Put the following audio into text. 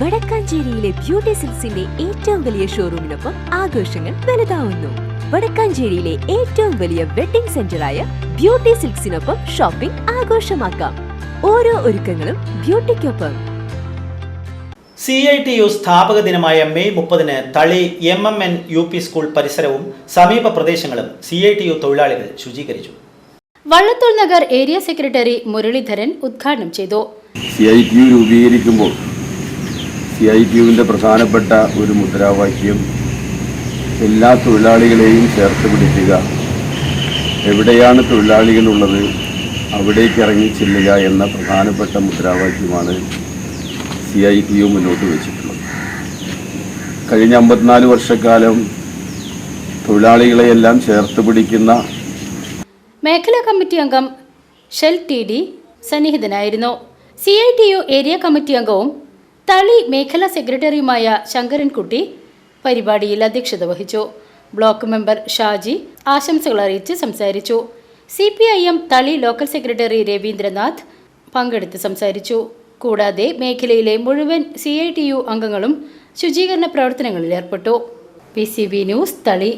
വടക്കാഞ്ചേരിയിലെ beauty സിൽസിന്റെ ഏറ്റവും വലിയ ഷോറൂമിനൊപ്പം ആഘോഷങ്ങൾ വലുതാവുന്നു. വടക്കാഞ്ചേരിയിലെ ഏറ്റവും വലിയ വെഡിംഗ് സെന്ററായ ബ്യൂട്ടി സിൽക്സിനൊപ്പം ഷോപ്പിംഗ് ആഘോഷമാക്കാം. ഓരോ ഒരുക്കങ്ങളും ബ്യൂട്ടിക്കൊപ്പം. സി ഐ ടി യു സ്ഥാപക ദിനമായ മെയ് മുപ്പതിന് Thali M M N U P school പരിസരവും സമീപ പ്രദേശങ്ങളും സി ഐ ടി യു തൊഴിലാളികൾ ശുചീകരിച്ചു. വള്ളത്തോൾ നഗർ ഏരിയ സെക്രട്ടറി മുരളീധരൻ ഉദ്ഘാടനം ചെയ്തു. സി ഐ ടി യു രൂപീകരിക്കുമ്പോൾ സി ഐ ടി യുവിന്റെ പ്രധാനപ്പെട്ട ഒരു മുദ്രാവാക്യം എല്ലാ തൊഴിലാളികളെയും ചേർത്ത് പിടിക്കുക. എവിടെയാണ് തൊഴിലാളികളുള്ളത്? അവിടേക്ക് ഇറങ്ങി ചെല്ലുക എന്ന പ്രധാനപ്പെട്ട മുദ്രാവാക്യമാണ് സി ഐ ടി യു മുന്നോട്ട് വെച്ചിട്ടുള്ളത്. കഴിഞ്ഞ അമ്പത്തിനാല് വർഷക്കാലം തൊഴിലാളികളെയെല്ലാം ചേർത്ത് പിടിക്കുന്ന മേഖലാ കമ്മിറ്റി അംഗം ഷെൽ ടി ഡി സന്നിഹിതനായിരുന്നു. C I T U area committee അംഗവും തളി മേഖലാ സെക്രട്ടറിയുമായ ശങ്കരൻകുട്ടി പരിപാടിയിൽ അധ്യക്ഷത വഹിച്ചു. ബ്ലോക്ക് മെമ്പർ ഷാജി ആശംസകൾ അറിയിച്ച് സംസാരിച്ചു. C P I M Thali local secretary Raveendranath പങ്കെടുത്ത് സംസാരിച്ചു. കൂടാതെ മേഖലയിലെ മുഴുവൻ സി ഐ ടി യു അംഗങ്ങളും ശുചീകരണ പ്രവർത്തനങ്ങളിൽ ഏർപ്പെട്ടു. P C B news Thali.